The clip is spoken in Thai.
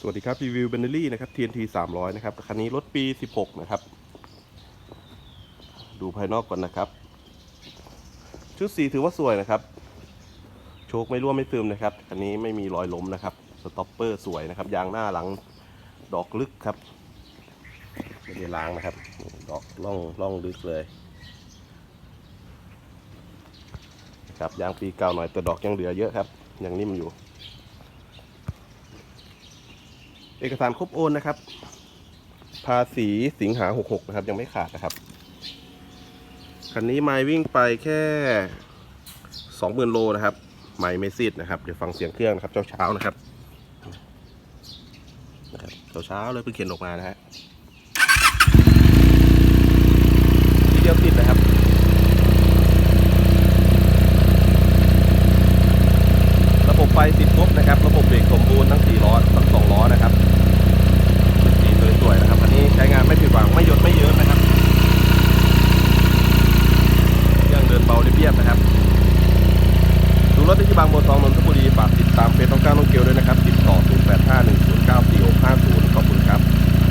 สวัสดีครับรีวิวเบนเนอรี่นะครับ TNT 300 นะครับ คันนี้รถปี 16 นะครับ ดูภายนอกก่อนนะครับ ชุดสีถือว่าสวยนะครับ โชคไม่ร่วมไม่ซึมนะครับ คันนี้ไม่มีรอยล้มนะครับ สต็อปเปอร์สวยนะครับ ยางหน้าหลังดอกลึกครับ ไม่ได้ล้างนะครับ ดอกล่องล่องลึกเลยครับยางปีเก่าหน่อยแต่ดอกยังเหลือเยอะครับ ยังนิ่มอยู่ เอกสารครบโอนนะครับ ภาษีสิงหา66นะครับ ยังไม่ขาดนะครับ คันนี้ไมล์วิ่งไปแค่20,000โลนะครับ ไมล์ไม่ซีดนะครับ เดี๋ยวฟังเสียงเครื่องนะครับ เช้าๆนะครับนะครับเช้าๆเลยเพิ่งเข็นออกมานะฮะทีเดียวติดนะครับระบบไฟติดครบนะครับ ระบบเบรกสมบูรณ์ทั้ง4ล้อทั้ง2ล้อนะครับสีสวยๆนะครับ อันนี้ใช้งานไม่ผิดหวัง ไม่หยดไม่เยอะนะครับเครื่องเดินเบาเรียบๆนะครับ ดู รถได้ที่บางบัวทองนนทบุรีฝากติดตาม